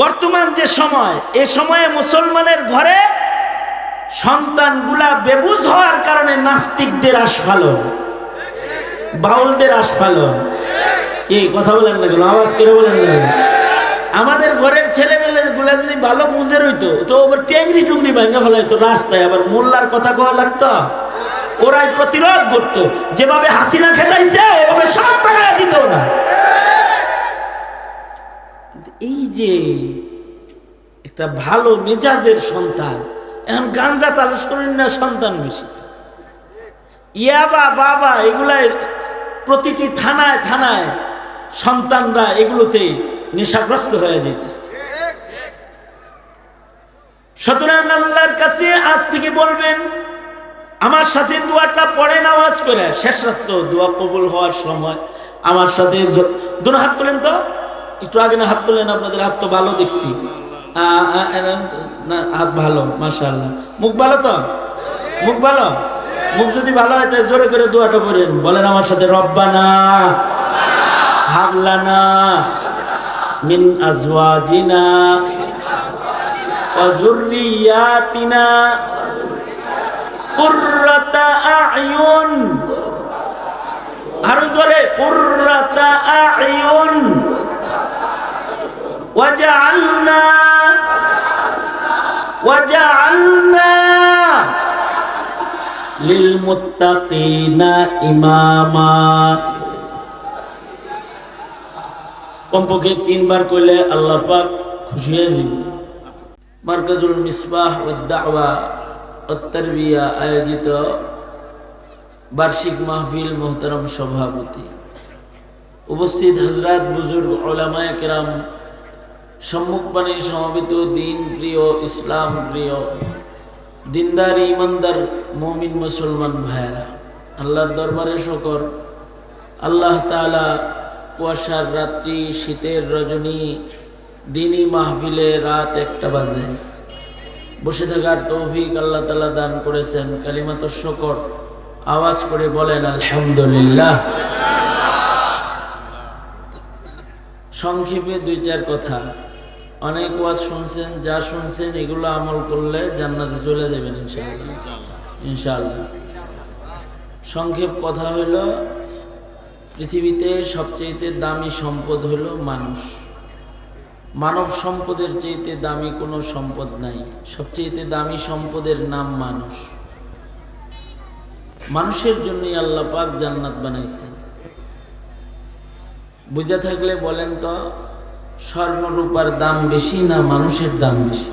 বর্তমান যে সময়, এ সময়ে মুসলমানের ঘরে সন্তানগুলা বেবুজ হওয়ার কারণে নাস্তিকদের আস্ফালন। বাউলদের আস্ফালন। কি, কথা বলেন না কেন? আওয়াজ করে বলেন না আমাদের ঘরের ছেলেমেলে গুলা যদি ভালো বুঝে রইতো, তো আবার ট্যাংরি টুংরি ভাঙ্গা ফেলাইতো রাস্তায়, আবার মোল্লার কথা কওয়া লাগতো। ওরাই প্রতিরোধ করতো। যেভাবে হাসিনা খেতাইছে ওভাবে সব টাকা দিত না এই যে একটা ভালো মেজাজের সন্তান, এখন গাঞ্জা তালস করেন না, সন্তান বেশি। ইয়াবা বাবা এগুলাই প্রতিটি থানায় থানায় সন্তানরা এগুলোতে নেশাগ্রস্ত হয়ে যেতেছে সুতরাং আল্লাহর কাছে আজ থেকে বলবেন, আমার সাথে দোয়াটা পড়ে নামাজ করে, শেষ রাত্র দোয়া কবুল হওয়ার সময় আমার সাথে জ- দুনো হাত তোলেন তো। একটু আগে না হাত তোলেন আপনাদের, হাত তো ভালো দেখছি। না হাত ভালো, মাশাআল্লাহ। মুখ ভালো তো? মুখ ভালো? মুখ যদি ভালো হয়, তাহলে জোরে করে দোয়াটা পড়েন। বলেন আমার সাথে, রব্বানা হাবলানা মিন আজওয়াজিনা ওয়া যুররিয়াতিনা কুররাতা আয়ুন আরও জোরে, কুররাতা আয়ুন কমপক্ষে তিনবার কইলে আল্লাহ খুশি হয়ে যাবে। মার্কাজুল মিসবাহ আয়োজিত বার্ষিক মাহফিল মোহতারম সভাপতি। উপস্থিত হজরত বুজুর্গ ওলামায় কেরাম সম্মুখবাণী সমবেত দিন প্রিয়, ইসলাম প্রিয়, দিনদার ইমানদার মমিন মুসলমান ভাইয়েরা, আল্লাহর দরবারে শকর। আল্লাহ তাআলা কুয়াশার রাত্রি, শীতের রজনী, দিনই মাহফিলে রাত একটা বাজে। বসে থাকার তৌফিক আল্লাহ তালা দান করেছেন, কালিমাত শকর। আওয়াজ করে বলেন, আলহামদুলিল্লাহ। সংক্ষেপে দুই চার কথা। অনেক ওয়াজ শুনছেন, যা শুনছেন, এগুলো আমল করলে জান্নাতে চলে যাবেন ইনশাআল্লাহ। ইনশাআল্লাহ। সংক্ষেপ কথা হইল পৃথিবীতে সবচেয়ে দামি সম্পদ হলো মানুষ। মানব সম্পদের চেয়েতে দামি কোনো সম্পদ নাই। সবচেয়ে দামি সম্পদের নাম মানুষ। মানুষের জন্যই আল্লাহ পাক জান্নাত বানাইছেন। বুঝে থাকলে বলেন তো স্বর্ণরূপার দাম বেশি না মানুষের দাম বেশি?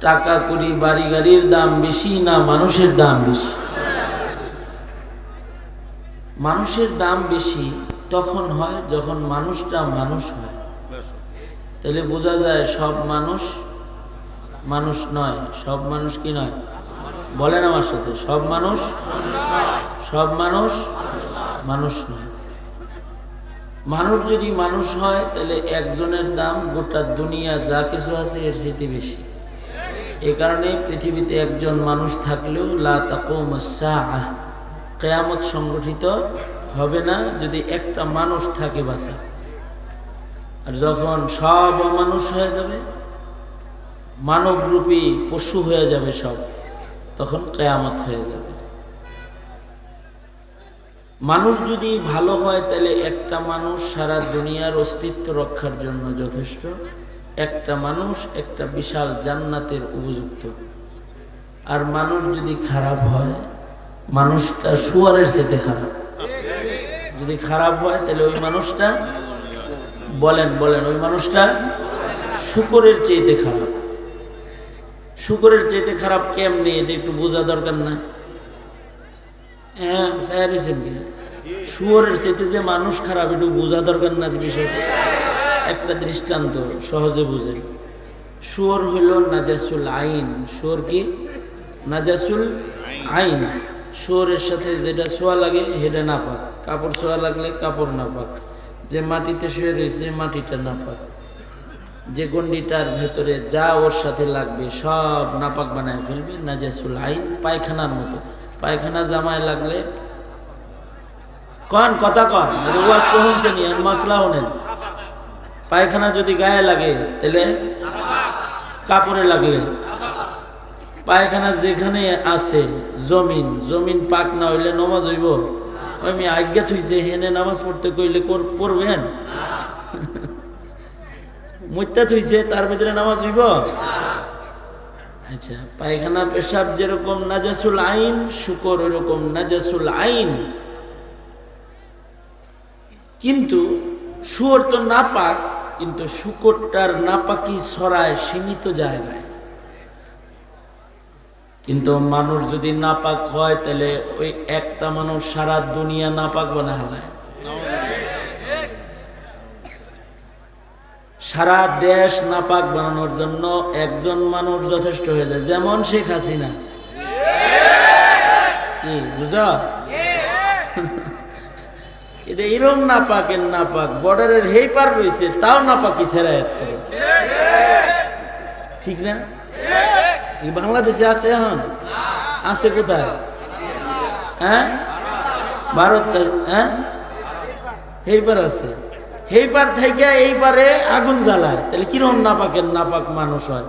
টাকা করি বাড়ি গাড়ির দাম বেশি না মানুষের দাম বেশি? মানুষের দাম বেশি তখন হয় যখন মানুষটা মানুষ হয়। তাহলে বোঝা যায় সব মানুষ মানুষ নয়। সব মানুষ কি নয়? বলেন আমার সাথে। সব মানুষ? সব মানুষ মানুষ নয়। মানুষ যদি মানুষ হয়, তাহলে একজনের দাম গোটা দুনিয়া যা কিছু আছে এর চেয়ে বেশি। এ কারণে পৃথিবীতে একজন মানুষ থাকলেও লা তাকুম সাআহ, কেয়ামত সংগঠিত হবে না যদি একটা মানুষ থাকে বাসা আর যখন সব অমানুষ হয়ে যাবে, মানবরূপী পশু হয়ে যাবে সব, তখন কেয়ামত হয়ে যাবে। মানুষ যদি ভালো হয়, তাহলে একটা মানুষ সারা দুনিয়ার অস্তিত্ব রক্ষার জন্য যথেষ্ট। একটা মানুষ একটা বিশাল জান্নাতের উপযুক্ত। আর মানুষ যদি খারাপ হয়, মানুষটা শুয়ারের সাথে খারাপ। যদি খারাপ হয়, তাহলে ওই মানুষটা, বলেন বলেন, ওই মানুষটা শুকরের চেয়েতে খারাপ। শুকরের চেয়েতে খারাপ কেমনি? এটা একটু বোঝা দরকার না। হ্যাঁ স্যার হয়েছেন শুয়োরের চেয়েতে যে মানুষ খারাপ, একটু বোঝা দরকার না যে বিষয়টা। একটা দৃষ্টান্ত, সহজে বুঝে শুয়োর হইল নাজাসুল আইন। শুয়োর কি? নাজাসুল আইন। শুয়োরের সাথে যেটা ছোঁয়া লাগে, সেটা না পাক কাপড় ছোঁয়া লাগলে কাপড় না পাক যে মাটিতে শুয়ে রয়েছে, মাটিটা না পাক যে গন্ডিটার ভেতরে যা ওর সাথে লাগবে, সব নাপাক বানায় ফেলবে, নাজাসুল আইন, পায়খানার মতো। পায়খানা জামায় লাগলে কন, কথা কন। ওয়াজ কখন শুনি আর মশলা হনেন পায়খানা যদি গায়ে লাগে, তাহলে কাপড়ে লাগলে। পায়খানা যেখানে আছে, জমিন জমিন পাক না হইলে নমাজ হইব। আমি আজ্ঞা থইছে, হেনে নামাজ পড়তে কইলে পড়বেন? মুত্যা থইছে, তার ভিতরে নামাজ হইব? আচ্ছা পায়খানা, পেশাব যেরকম নাজাসুল আইন, শুকর ওরকম নাজাসুল আইন। কিন্তু শুয়োর তো নাপাক, কিন্তু শুকরটার নাপাকি ছড়ায় সীমিত জায়গায়। কিন্তু মানুষ যদি নাপাক হয়, তাহলে ওই একটা মানুষ সারা দুনিয়া নাপাক বানা হালায় সারা দেশ নাপাক বানানোর জন্য একজন মানুষ যথেষ্ট হয়ে যায়, যেমন শেখ হাসিনা। কি বুঝা এটা এরম নাপাকের নাপাক, বর্ডারের হেই পার রয়েছে, তাও নাপাকি সেরায়াত করে। ঠিক না? এই বাংলাদেশে আছে এখন? আছে কোথায়? হ্যাঁ? ভারত হ্যাঁ? হেইবার আছে। হেইবার থেকে এইবারে আগুন জ্বালায়। তাহলে কীরকম নাপাকের নাপাক মানুষ হয়?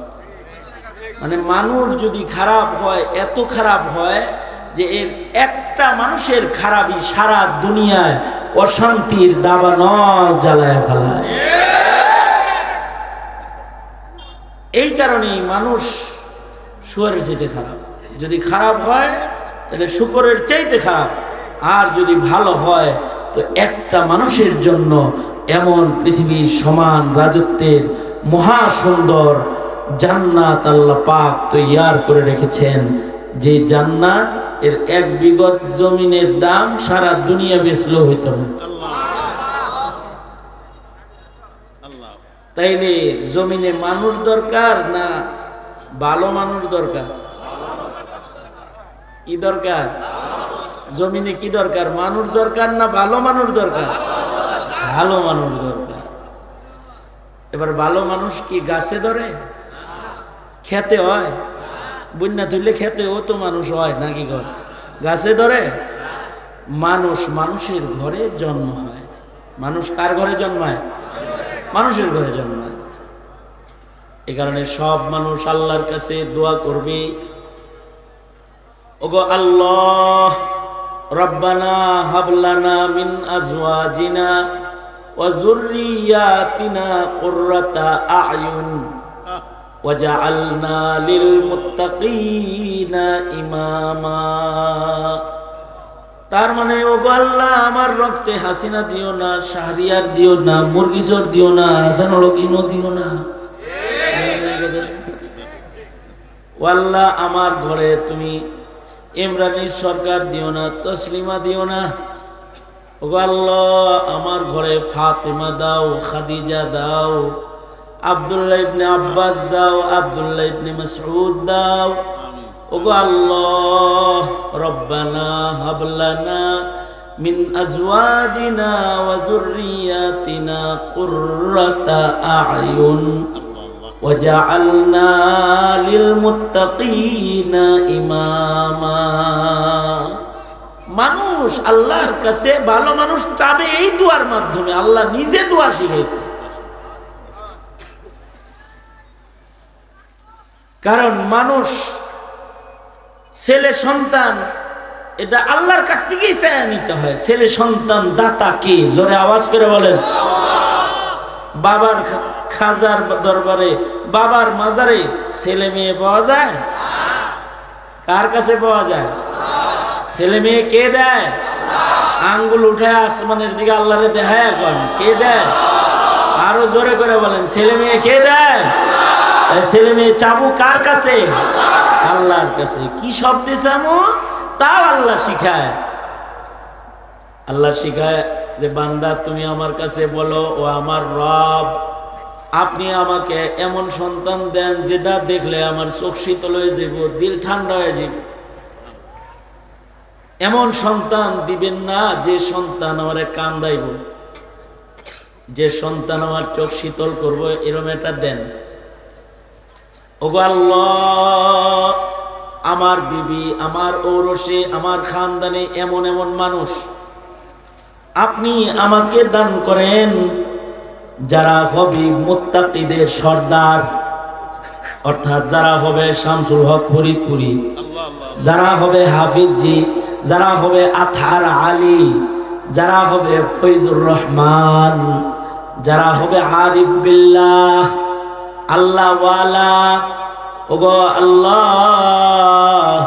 মানে মানুষ যদি খারাপ হয়, এত খারাপ হয় যে এর একটা মানুষের খারাপই সারা দুনিয়ায় অশান্তির দাবানল জ্বালায় ফেলায়। এই কারণেই মানুষ শুয়ারের চাইতে খারাপ। যদি খারাপ হয়, তাহলে শুকরের চাইতে খারাপ। আর যদি ভালো হয়, তো একটা মানুষের জন্য এমন পৃথিবীর সমান রাজত্বের মহা সুন্দর জান্নাত আল্লাহ পাক তৈয়ার করে রেখেছেন। যে জান্নাত এর এক বিগত জমিনের দাম সারা দুনিয়া বেচলেও হইতো না। তাইলে জমিনে মানুষ দরকার না ভালো মানুষ দরকার? কি দরকার? জমিনে কি দরকার? মানুষ দরকার না ভালো মানুষ দরকার? ভালো মানুষ দরকার এবার ভালো মানুষ কি গাছে ধরে? খেতে হয়? বন্যা তুললে খেতে ও তো মানুষ হয় নাকি ঘর গাছে ধরে? মানুষ মানুষের ঘরে জন্ম হয়। মানুষ কার ঘরে জন্মায়? মানুষের ঘরে জন্মায়। এ কারণে সব মানুষ আল্লাহর কাছে দোয়া করবে। ওগো আল্লাহ, রব্বানা হাবলানা মিন আজওয়াজিনা তার মানে ও আল্লাহ, আমার রক্তে হাসিনা দিও না, শাহরিয়ার দিও না মুরগিজর দিও না হাসান ইনো দিও না। আমার ঘরে তুমি ইমরানি সরকার দিও না, তসলিমা দিও না। আল্লাহ, আমার ঘরে ফাতেমা দাও, খাদিজা দাও, আব্দুল্লাহ ইবনে আব্বাস দাও, আব্দুল্লাহ ইবনে মাসউদ দাও। ওগো আল্লাহ, রব্বানা হাবলানা মিন আজওয়াজিনা ওয়া যুররিয়াতিনা কুররাতা আয়ুন। লিল মুত্তাকিনা ইমামা। মানুষ আল্লাহর কাছে ভালো মানুষ চাবে এই দুয়ার মাধ্যমে। আল্লাহ নিজে দোয়া শিখেছে কারণ মানুষ, ছেলে সন্তান, এটা আল্লাহর কাছ থেকেই চায় নিতে হয়। ছেলে সন্তান, দাতা কে? জোরে আওয়াজ করে বলেন। বাবার খাজার দরবারে, বাবার মাজারে ছেলে মেয়ে পাওয়া যায়? কার কাছে পাওয়া যায়? ছেলে মেয়ে কে দেয়? আঙ্গুল উঠে আসমানের দিকে আল্লাহরে দেখায় এখন। কে দেয়? আরও জোরে করে বলেন, ছেলে মেয়ে কে দেয়? ছেলে মেয়ে চাবু কার কাছে? আল্লাহর কাছে। কি শব্দে চাবো তাও আল্লাহ শিখায়। আল্লাহ শিখায় যে, বান্দা, তুমি আমার কাছে বলো, ও আমার রব। আপনি আমাকে এমন সন্তান দেন যেটা দেখলে আমার চোখ শীতল হয়ে যাব দিল ঠান্ডা হয়ে যাব এমন সন্তান দিবেন না, যে সন্তান আমারে কান্দাইব। যে সন্তান আমার চোখ শীতল করব, এরম এটা দেন। আমার বিবি, আমার ঔরসে, আমার খানদানে এমন এমন মানুষ। আপনি আমাকে দান করেন, যারা হবে মোত্তাকিদের সর্দার। অর্থাৎ যারা হবে শামসুল হক ফরিদপুরি, যারা হবে হাফিজি যারা হবে আথার আলী, যারা হবে ফৈজুর রহমান, যারা হবে আরিফ বিল্লাহ, আল্লাহ ওগো আল্লাহ,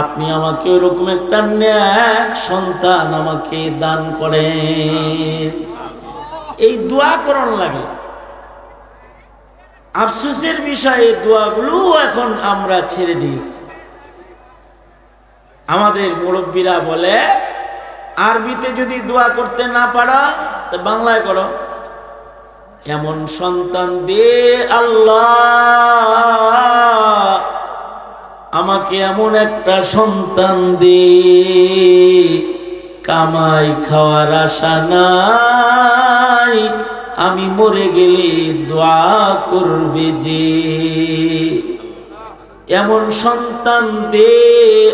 আপনি আমাকে ওরকম একটা ন্যাক সন্তান আমাকে দান করেন। এই দোয়া করণ লাগে। আফসুসের বিষয়ে দোয়াগুলো এখন আমরা ছেড়ে দিয়েছি। আমাদের মুরব্বীরা বলে, আরবিতে যদি দোয়া করতে না পারো, তো বাংলায় করো। এমন সন্তান দে আল্লাহ। আমাকে এমন একটা সন্তান দে। কামাই খাওয়ার আশা নাই। আমি মরে গেলে দোয়া করবে যে। এমন সন্তান দে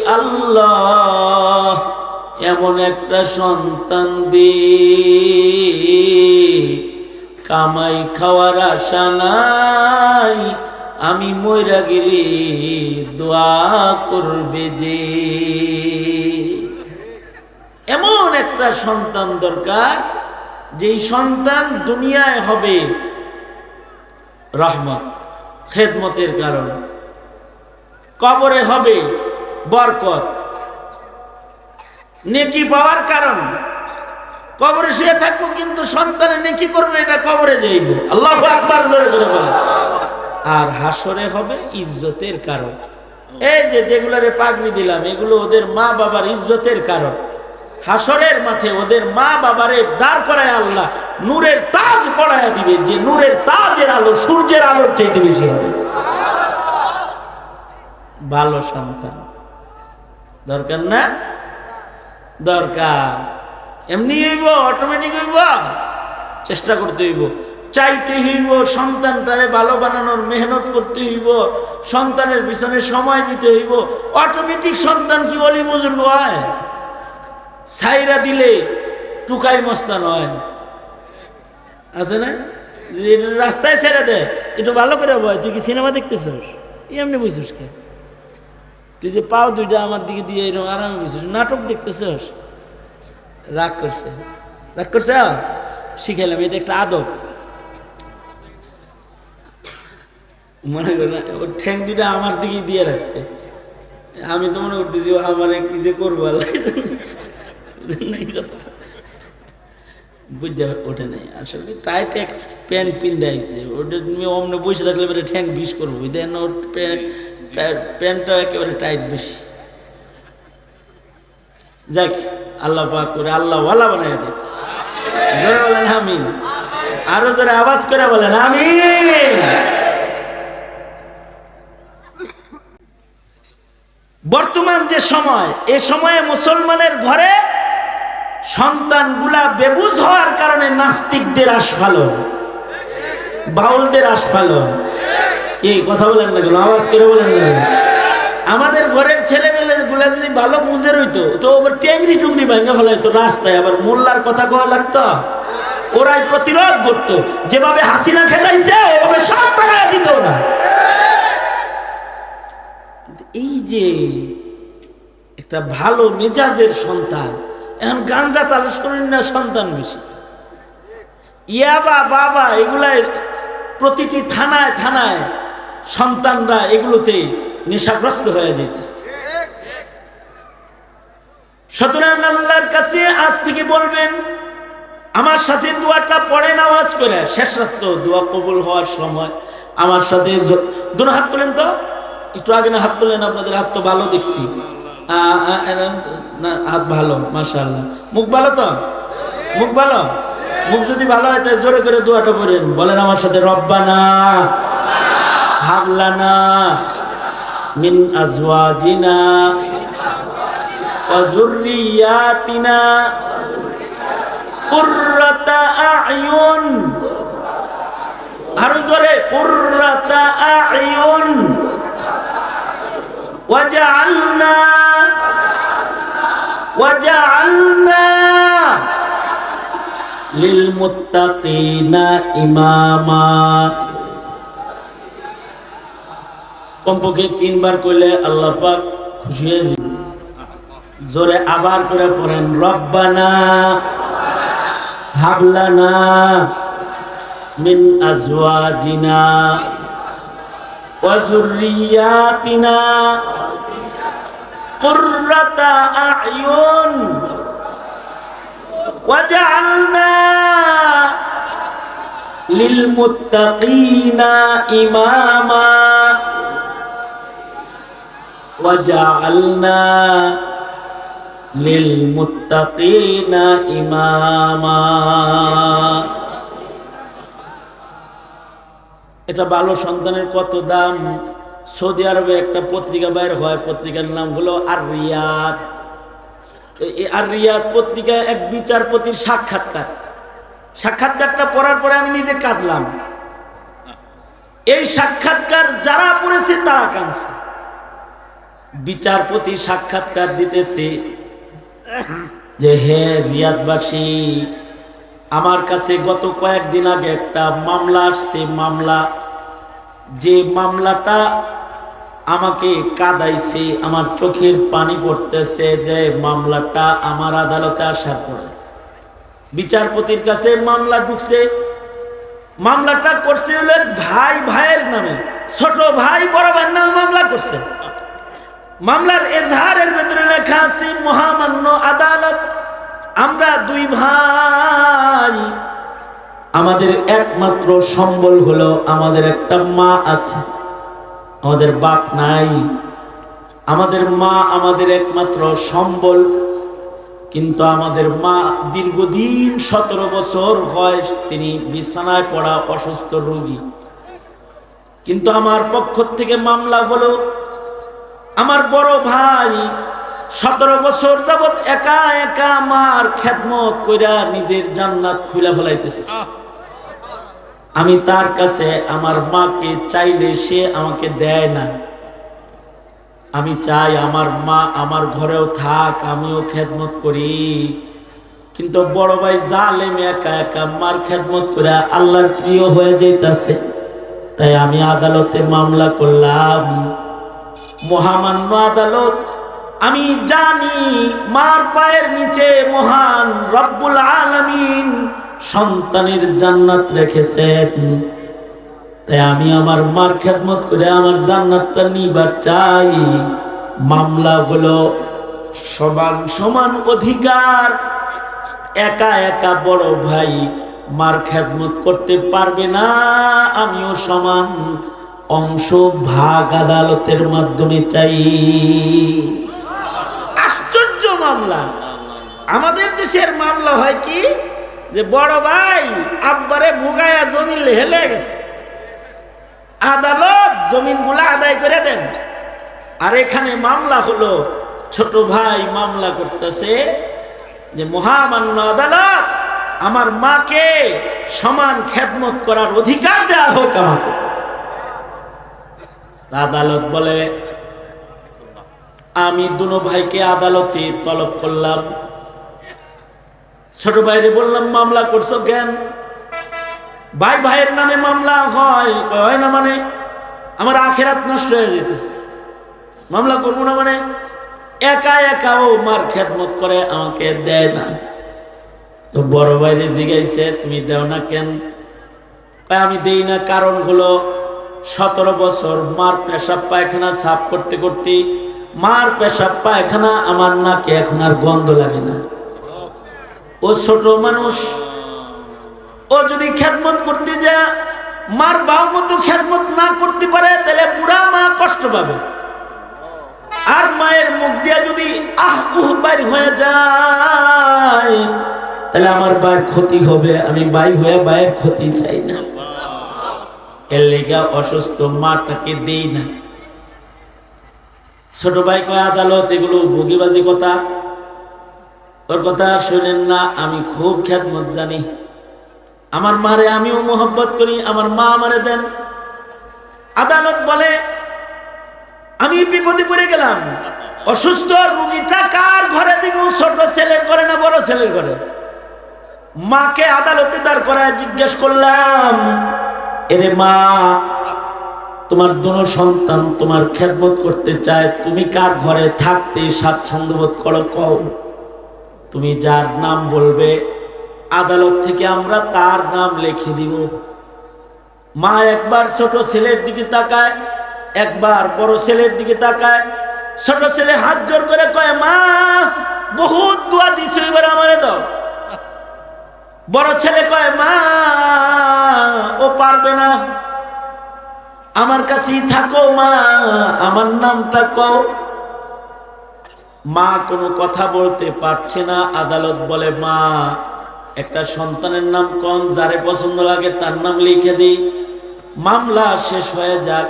আল্লাহ, এমন একটা সন্তান দে। কামাই খাওয়ার আশা নাই, আমি মইরা গেলে দোয়া করবে যে। এমন একটা সন্তান দরকার, যেই সন্তান দুনিয়ায় হবে। রহমত, খেদমতের কারণ। কবরে হবে বরকত। নেকি পাওয়ার কারণ। কবরে শুয়ে থাকব কিন্তু সন্তানে নেকি করবে, এটা কবরে যাইব। আল্লাহ আকবার, জোরে করে বলে আর হাসরে হবে ইজ্জতের কারণ। এই যে যেগুলোরে পাগড়ি দিলাম, এগুলো ওদের মা বাবার ইজ্জতের কারণ। হাসরের মাঠে ওদের মা বাবারে দাঁড় করায় আল্লাহ, নূরের তাজ পড়ায় দিবে। যে নূরের তাজের আলো সূর্যের আলোর চাইতে বেশি হবে। ভালো সন্তান। দরকার না? দরকার। এমনি হইব অটোমেটিক হইব। চেষ্টা করতে হইব। চাইতে হইব, সন্তানটারে ভালো বানানোর মেহনত করতে হইব। সন্তানের পিছনে সময় দিতে হইব। অটোমেটিক সন্তান কি অলি বুজুর্গ হয়? সাইরা দিলে টুকাই মস্তান হয়। আছে না? রাস্তায় ছেড়ে দেয় একটু ভালো করে বয় তুই কি সিনেমা দেখতেছস? এমনি বুঝছিস কে? তুই যে পাও দুইটা আমার দিকে দিয়ে এরকম আরাম বুঝছিস নাটক দেখতেছস? রাগ করছে। রাগ করছে? শিখাইলাম, এটা একটা আদব। মনে করেন ওর ঠ্যাং দুইটা আমার দিকে দিয়ে রাখছে। আমি তো মনে করতেছি আমার কি যে করব, আল্লাহ। বুঝতে ওঠে নাই। আসলে টাইট এক প্যান্ট পিন্দাইছে ওটা তুমি অমনে বসে থাকলে এবারে ঠ্যাং বিষ করব। দেন ওর প্যান্ট প্যান্টটা একেবারে টাইট বেশি। যাক, আল্লাহ পাক করে আল্লাহ ওয়ালা বানাই দেখ। জোরে বলেন, আমিন। আরও জোরে আওয়াজ করে বলেন, আমিন। বর্তমান যে সময়, এ সময়ে মুসলমানের ঘরে সন্তানগুলা বেবুজ হওয়ার কারণে নাস্তিকদের আস্ফালন বাউলদের আস্ফালন কি, কথা বলেন না কেন? আওয়াজ করে বলেন না আমাদের ঘরের ছেলেমেলে গুলা যদি ভালো বুঝে রইতো, তো ট্যাংরি টুংরি ভাঙ্গা ফেলাইতো রাস্তায়। আবার মোল্লার কথা কওয়া লাগতো? ওরাই প্রতিরোধ করতো। যেভাবে হাসিনা খেলাইছে ওভাবে সব টাকা দিত না এই যে একটা ভালো মেজাজের সন্তান এখন গাঞ্জা তালস করেন না সন্তান বেশি। ইয়াবা বাবা এগুলাই প্রতিটি থানায় থানায় সন্তানরা এগুলোতে নেশাগ্রস্ত হয়ে যেতেছে সুতরাং আল্লাহর কাছে আজ থেকে বলবেন, আমার সাথে দোয়াটা পড়েন আওয়াজ করে, শেষ রাত্র দোয়া কবুল হওয়ার সময় আমার সাথে দুনো হাত তোলেন তো? একটু আগে না হাত তোলেন, আপনাদের হাত তো ভালো দেখছি। না, হাত ভালো, মাশাআল্লাহ। মুখ ভালো তো? মুখ ভালো? মুখ যদি ভালো হয়, তাহলে জোরে করে দোয়াটা পড়েন। বলেন আমার সাথে, রব্বানা হাবলানা মিন আজওয়াজিনা ওয়া যুররিয়াতিনা কুররাতা আয়ুন আরও জোরে, কুররাতা আয়ুন ওয়াজআলনা লিল মুত্তাকিনা ইমামা কমপক্ষে তিনবার কইলে আল্লাহ পাক খুশি হয়ে জোরে আবার করে পড়েন, রব্বানা হাবলানা মিন আজওয়াজিনা ওয়া যুররিয়াতিনা কুররাতা আ'য়ুন ওয়াজআলনা লিলমুত্তাকিনা ইমামা وجعلنا للمتقين إماما এটা ভালো সন্তানের কত দাম সৌদি আরবে একটা পত্রিকা বাইর হয়, পত্রিকার নাম হলো আর রিয়াদ এই আর রিয়াদ পত্রিকা এক বিচারপতির সাক্ষাৎকার। সাক্ষাৎকারটা পড়ার পরে আমি নিজে কাঁদলাম। এই সাক্ষাৎকার যারা পড়েছে তারা কাঁদছে। বিচারপতি সাক্ষাৎকার দিতেছে যে, হে রিয়াদবাসী, আমার কাছে গত কয়েকদিন আগে একটা মামলা আসছে। মামলা যে মামলাটা আমাকে কাদাইছে, আমার চোখের পানি পড়তেছে যে মামলাটা আমার আদালতে আসার পরে। বিচারপতির কাছে মামলা ঢুকছে। মামলাটা করছে হলো ভাই ভাইয়ের নামে, ছোট ভাই বড় ভাইয়ের নামে মামলা করছে। মামলার এজাহারের ভেতরে লেখা আছে, মহামান্য আদালত, আমরা দুই ভাই, আমাদের একমাত্র সম্বল হলো আমাদের একটা মা আছে। আমাদের বাপ নাই, আমাদের মা আমাদের একমাত্র সম্বল। কিন্তু আমাদের মা দীর্ঘদিন সতেরো বছর হয় তিনি বিছানায় পড়া অসুস্থ রোগী। কিন্তু আমার পক্ষ থেকে মামলা হলো, আমার বড় ভাই সতেরো বছর যাবৎ একা একা আমার খেদমত কইরা নিজের জান্নাত খুলে ফেলাইতেছে। আমি তার কাছে আমার মাকে চাইলে সে আমাকে দেয় না। আমি চাই আমার মা আমার ঘরেও থাক, আমিও খেদমত করি। কিন্তু বড় ভাই জালেম, একা একা মার খেদমত করে আল্লাহর প্রিয় হয়ে যাইতাছে। তাই আমি আদালতে মামলা করলাম। মহামান্য আদালত, আমি জানি মার পায়ের নিচে মহান রব্বুল আলামিন সন্তানের জান্নাত রেখেছেন। তাই আমি আমার মার খেদমত করে আমার জান্নাতটা নিবার চাই। মামলা হলো সমান সমান অধিকার। একা একা বড় ভাই মার খেদমত করতে পারবে না, আমিও সমান অংশ ভাগ আদালতের মাধ্যমে চাই। আশ্চর্য মামলা। আমাদের দেশের মামলা হয় কি? যে বড় ভাই আব্বারে ভুগায়া জমিন হেলে গেছে। আদালত জমিনগুলা আদায় করে দেন। আর এখানে মামলা হলো, ছোট ভাই মামলা করতেছে যে, মহামান্য আদালত, আমার মাকে সমান খেদমত করার অধিকার দেওয়া হোক আমাকে। আদালত বলে, আমি দুনো ভাইকে আদালতে তলব করলাম। ছোট ভাইরে বললাম, মামলা করছ কেন? ভাই, ভাইয়ের নামে মামলা হয়। হয় না মানে? আমার আখেরাত নষ্ট হয়ে যেতেছে মামলা করব না মানে? একা একা ও মার খেদমত করে আমাকে দেয় না। তো বড় ভাইরে জিগাইছে, তুমি দেও না কেন? আমি দেই না। কারণ হলো সতেরো বছর মার পেশাব পায়খানা সাফ করতে করতে, মার পেশাব পায়খানা আমার নাকে এখন আর গন্ধ লাগে না। ও ছোট মানুষ, ও যদি খেদমত করতে যা মার বাউ মতো খেদমত না করতে পারে, তাহলে বুড়া মা কষ্ট পাবে। আর মায়ের মুখ দিয়া যদি আহ বাইর হয়ে যায়, তাহলে আমার বায়ের ক্ষতি হবে, আমি বাই হয়ে বায়ের ক্ষতি চাই না। এর লেগা অসুস্থ মাটাকে দেই না। ছোট ভাই কয়, আদালত এগুলো ভুগিবাজি কথা। ওর কথা শুনেন না, আমি খুব খ্যাতমত জানি। আমার মারে আমিও মোহব্বত করি, আমার মা আমারে দেন। আদালত বলে, আমি বিপদে পড়ে গেলাম। অসুস্থ রুগীটা কার ঘরে দিব? ছোট ছেলের ঘরে না বড় ছেলের ঘরে? মাকে আদালতে দাঁড় করায় জিজ্ঞেস করলাম, এরে মা, তোমার দোনো সন্তান তোমার খেদমত করতে চায়, তুমি কার ঘরে থাকতে স্বাচ্ছন্দ্য বোধ করো কও? তুমি যার নাম বলবে, আদালত থেকে আমরা তার নাম লিখে দিব। মা একবার ছোট ছেলের দিকে তাকায়, একবার বড় ছেলের দিকে তাকায়। ছোট ছেলে হাত জোর করে কয়, মা, বহুত দোয়া দিছো, এবার আমারে দাও। বড় ছেলে কয়, মা, ও পারবে না। আমার কাছেই থাকো, মা, আমার নামটা কও। মা কোনো কথা বলতে পারছে না, আদালত বলে, মা, একটা সন্তানের নাম কোন, যারে পছন্দ লাগে তার নাম লিখে দিই। মামলা শেষ হয়ে যাক।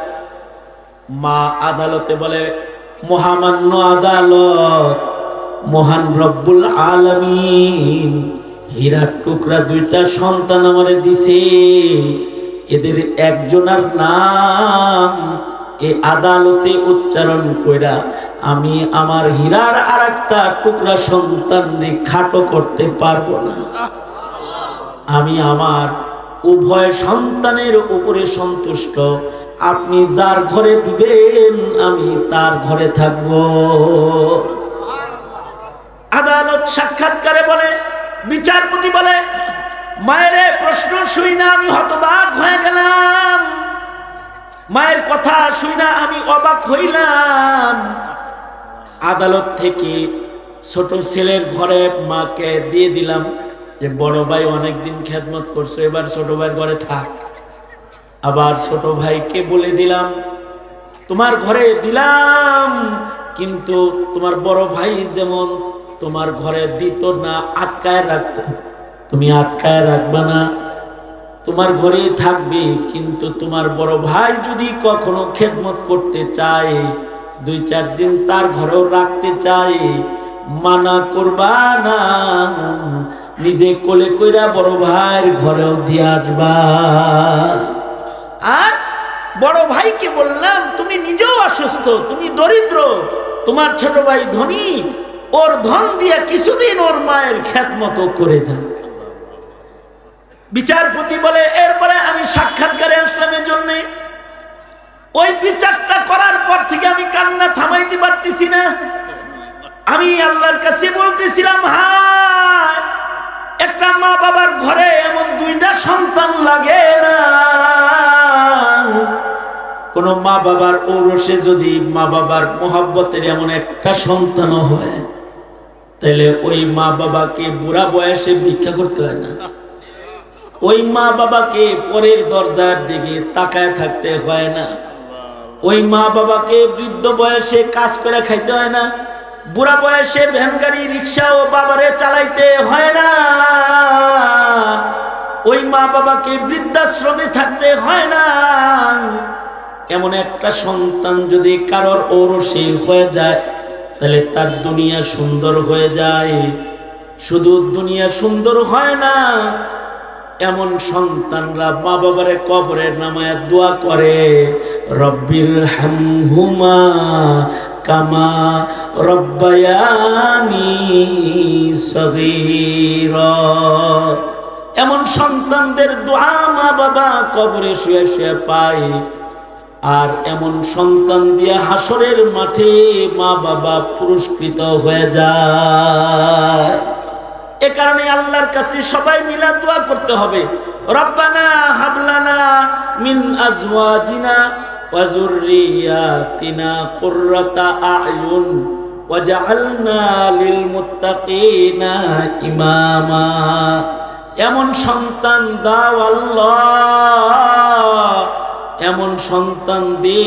মা আদালতে বলে, মহামান্য আদালত, মহান রব্বুল আলামিন হীরার টুকরা দুইটা সন্তান আমারে দিছে। এদের একজনার নাম এ আদালতে উচ্চারণ কইরা আমি আমার হীরার আর একটা টুকরা সন্তান খাটো করতে পারব না। আমি আমার উভয় সন্তানের উপরে সন্তুষ্ট। আপনি যার ঘরে দিবেন, আমি তার ঘরে থাকব। আদালত সাক্ষাৎকারে বলে, বিচারপতি বলে, মায়ের প্রশ্ন শুই না আমি হতবাক হয়ে গেলাম। মায়ের কথা শুই না আমি অবাক হইলাম। আদালত থেকে ছোট ছেলের ঘরে মাকে দিয়ে দিলাম যে, বড় ভাই অনেকদিন খেদমত করছ, এবার ছোট ভাইয়ের ঘরে থাক। আবার ছোট ভাইকে বলে দিলাম, তোমার ঘরে দিলাম, কিন্তু তোমার বড় ভাই যেমন তোমার ঘরে দিত না, আটকায় রাখতো। তুমি আটকায় রাখবা না তোমার ঘরেই থাকবে, কিন্তু তোমার বড় ভাই যদি কখনো খেদমত করতে চায়, দুই চার দিন তার ঘরেও রাখতে চায়, মানা করবা না, নিজে কোলে কইরা বড় ভাইয়ের ঘরেও দিয়ে আসবা। আর বড় ভাইকে বললাম, তুমি নিজেও অসুস্থ, তুমি দরিদ্র, তোমার ছোট ভাই ধনী, ওর ধন দিয়া কিছুদিন ওর মায়ের খ্যাতমতো করে যান বিচারপতি বলে, এরপরে আমি সাক্ষাৎকারে আসলামের জন্য ওই বিচারটা করার পর থেকে আমি কান্না থামাইতে পারতেছি না। আমি আল্লাহর কাছে বলতেছিলাম, হায়, একটা মা বাবার ঘরে এমন দুইটা সন্তান লাগে না। কোন মা বাবার ঔরসে যদি মা বাবার মোহাব্বতের এমন একটা সন্তানও হয় তাহলে ওই মা বাবাকে বুড়া বয়সে ভিক্ষা করতে হয় না। ওই মা বাবাকে পরের দরজার দিকে তাকায় থাকতে হয় না। ওই মা বাবাকে বৃদ্ধ বয়সে কাজ করে খাইতে হয় না। বুড়া বয়সে ভ্যান, গাড়ি, রিক্সা ও বাবারে চালাইতে হয় না। ওই মা বাবাকে বৃদ্ধাশ্রমে থাকতে হয় না। এমন একটা সন্তান যদি কারোর ঔরসে হয়ে যায়, তাহলে তার দুনিয়া সুন্দর হয়ে যায়। শুধু দুনিয়া সুন্দর হয় না এমন সন্তানরা মা বাবারে কবরের নামায় দোয়া করে, রব্বির হামহুমা কামা রব্বায়ানি সগীর। এমন সন্তানদের দোয়া মা বাবা কবরে শুয়ে শুয়ে পায়। আর এমন সন্তান দিয়ে হাসরের মাঠে মা বাবা পুরস্কৃত হয়ে যায়। এ কারণে আল্লাহর কাছে সবাই মিলা দোয়া করতে হবে। রব্বানা হাবলানা মিন আজওয়াজিনা ওয়া যুররিয়াতিনা কুররাতা আয়ুন ওয়াজআলনা লিল মুত্তাকিনা ইমামা। এমন সন্তান দাও আল্লাহ, এমন সন্তান দে।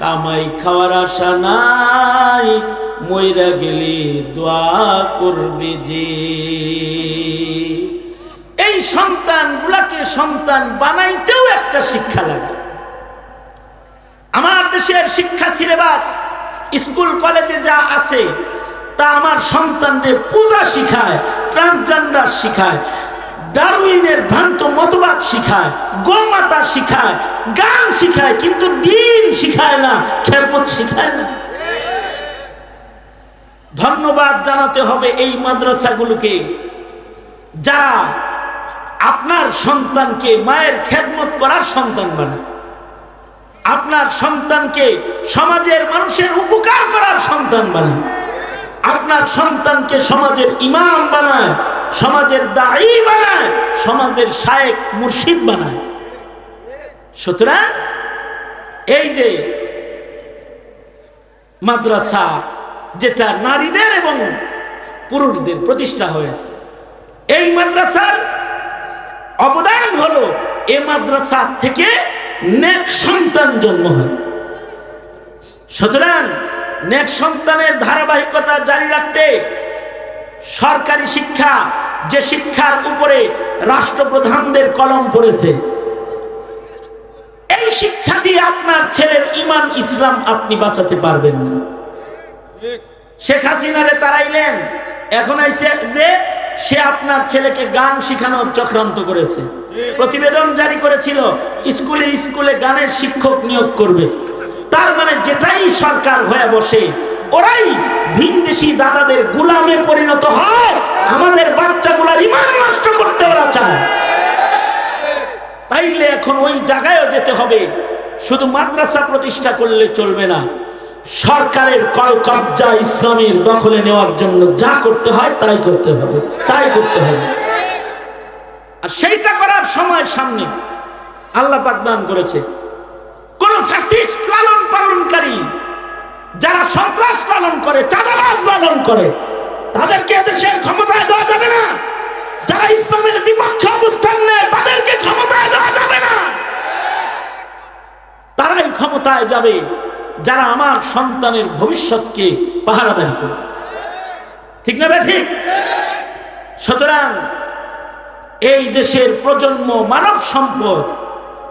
কামাই খাওয়ার আশা নাই মইরা গেলে, দোয়া করবে যে এই সন্তানগুলাকে সন্তান বানাইতেও একটা শিক্ষা লাগে। আমার দেশের শিক্ষা সিলেবাস, স্কুল, কলেজে যা আছে, তা আমার সন্তানদের পূজা শিখায়, ট্রান্সজেন্ডার শিখায়, ডারউইনের ভ্রান্ত মতবাদ শিখায় গোমাতা শিখায়, গান শিখায়, কিন্তু দিন শিখায় না খেলমত শিখায় না। ধন্যবাদ জানাতে হবে এই মাদ্রাসাগুলোকে। যারা আপনার সন্তানকে মায়ের খেদমত করার সন্তান বানায়, আপনার সন্তানকে সমাজের মানুষের উপকার করার সন্তান বানায়, আপনার সন্তানকে সমাজের ইমাম বানায়, সমাজের দায়ী বানায়, সমাজের শায়েক মুর্শিদ বানায়। সুতরাং এই যে মাদ্রাসা যেটা নারীদের এবং পুরুষদের প্রতিষ্ঠা হয়েছে। এই মাদ্রাসার অবদান হলো, এ মাদ্রাসা থেকে নেক সন্তান জন্ম হয়। সুতরাং নেক সন্তানের ধারাবাহিকতা জারি রাখতে সরকারি শিক্ষা, যে শিক্ষার উপরে রাষ্ট্রপ্রধানদের কলম পড়েছে, এই শিক্ষা দিয়ে আপনার ছেলের ইমান ইসলাম আপনি বাঁচাতে পারবেন না। শেখ হাসিনারে তারাইলেন এখন আইছে যে সে আপনার ছেলেকে গান শিখানোর চক্রান্ত করেছে। প্রতিবেদন জারি করেছিল, স্কুলে স্কুলে গানের শিক্ষক নিয়োগ করবে। তার মানে যেটাই সরকার হয়ে বসে, ওরাই ভিনদেশি দাদাদের গুলামে পরিণত হয়। আমাদের বাচ্চাগুলার ইমান নষ্ট করতে ওরা চায়। তাইলে এখন ওই জায়গায়ও যেতে হবে। শুধু মাদ্রাসা প্রতিষ্ঠা করলে চলবে না। সরকারের কল কবজা ইসলামের দখলে নেওয়ার জন্য যা করতে হয় তাই করতে হবে, তাই করতে হবে। আর সেইটা করার সময় সামনে আল্লাহ পাক করেছে। কোন ফ্যাসিস্ট লালন পালনকারী যারা সন্ত্রাস পালন করে, চাঁদাবাজ পালন করে, তাদেরকে দেশের ক্ষমতায় দেওয়া যাবে না। যারা ইসলামের বিপক্ষে অবস্থান নেয়, তাদেরকে ক্ষমতায় দেওয়া যাবে না। তারাই ক্ষমতায় যাবে। যারা আমার সন্তানের ভবিষ্যৎকে পাহারাদারি করবে। ঠিক না বে সুতরাং এই দেশের প্রজন্ম মানব সম্পদ,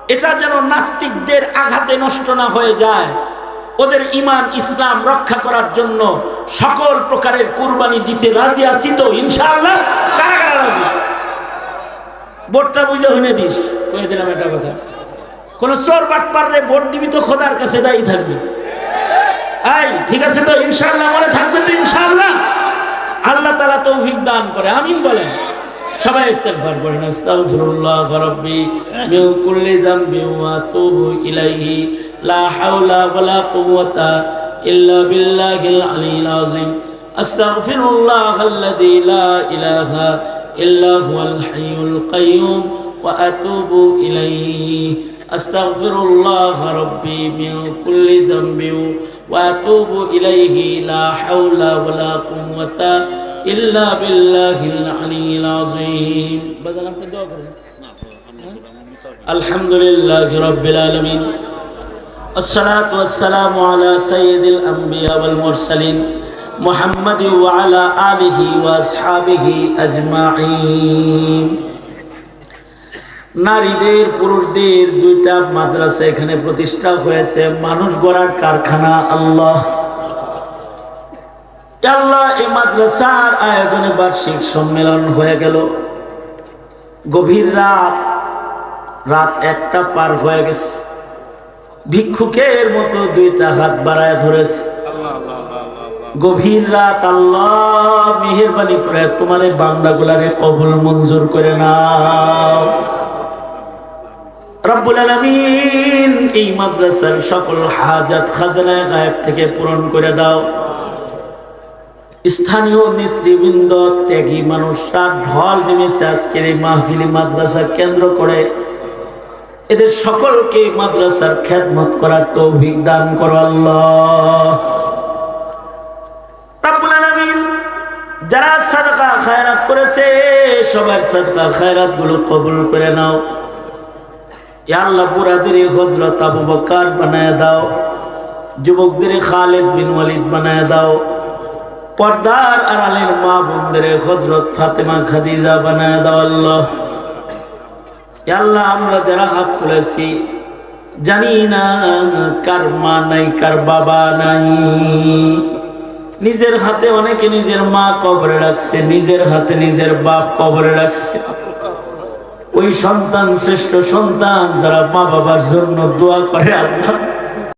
এটা যেন নাস্তিকদের আঘাতে নষ্ট না হয়ে যায়। ওদের ইমান, ইসলাম রক্ষা করার জন্য সকল প্রকারের কুরবানি দিতে রাজি আছি তো, ইনশাআল্লাহ? কারা কারা রাজি? ভোটটা বুঝে হইনে দিস। কয়ে দিলাম এটা কথা। কোন চোর বাটপারে ভোট দিবি তো খোদার কাছে দায়ী থাকবি। এই, ঠিক আছে তো? ইনশাল্লাহ মনে থাকবে তো ইনশাআল্লাহ। আল্লাহ তালা তৌফিক দান করে, আমিন বলেন। সবাই ইস্তেগফার করেন, আস্তাগফিরুল্লাহ রাব্বি মিন কুল্লি যামবি ওয়া ইলাইহি, লা হাওলা ওয়ালা কুওয়াতা ইল্লা বিল্লাহিল আযীম। আস্তাগফিরুল্লাহ আল্লাযী লা ইলাহা ইল্লা হুয়াল হাইয়ুল কাইয়্যুম ওয়া আতুবু ইলাইহি। أستغفر الله ربي من كل ذنب وأتوب إليه لا حول ولا قوة إلا بالله العلي العظيم. الحمد لله رب العالمين. الصلاة والسلام على سيد الأنبياء والمرسلين محمد وعلى آله وأصحابه أجمعين. নারীদের, পুরুষদের দুইটা মাদ্রাসা এখানে প্রতিষ্ঠা হয়েছে। মানুষ গড়ার কারখানা, আল্লাহ। আল্লাহ, এই মাদ্রাসার আয়োজনে বার্ষিক সম্মেলন হয়ে গেল। গভীর রাত রাত একটা পার হয়ে গেছে। ভিক্ষুকের মতো দুইটা হাত বাড়ায় ধরেছে। গভীর রাত, আল্লাহ, মেহরবানি করে তোমার বান্দাগুলারে কবুল মঞ্জুর করে নাও। রব্বুল আলামিন, এই মাদ্রাসার সকল হাজাত খাজানা গায়েব থেকে পূরণ করে দাও। স্থানীয় নেতৃবৃন্দ, ত্যাগী মানুষরা ঢল নেমেছে আজকের এই মাহফিলি মাদ্রাসা কেন্দ্র করে। এদের সকলকে মাদ্রাসার খেদমত করার তৌফিক দান করো আল্লাহ। যারা সাদকা খায়রাত করেছে, সবার সাদকা খায়রাতগুলো কবুল করে নাও। আল্লাহ, বুড়াদের হজরত আবু বকর বানায় দাও, যুবকদের খালেদ বিন ওয়ালিদ বানায় দাও, পর্দার আড়ালের মা বোনদের হজরত ফাতেমা খাদিজা বানায় দাও আল্লাহ। আল্লাহ, আমরা যারা হাত তুলেছি, জানি না কার মা নাই, কার বাবা নাই। নিজের হাতে অনেকে নিজের মা কবরে রাখছে, নিজের হাতে নিজের বাপ কবরে রাখছে। ওই সন্তান শ্রেষ্ঠ সন্তান যারা মা বাবার জন্য দোয়া করে আল্লাহ।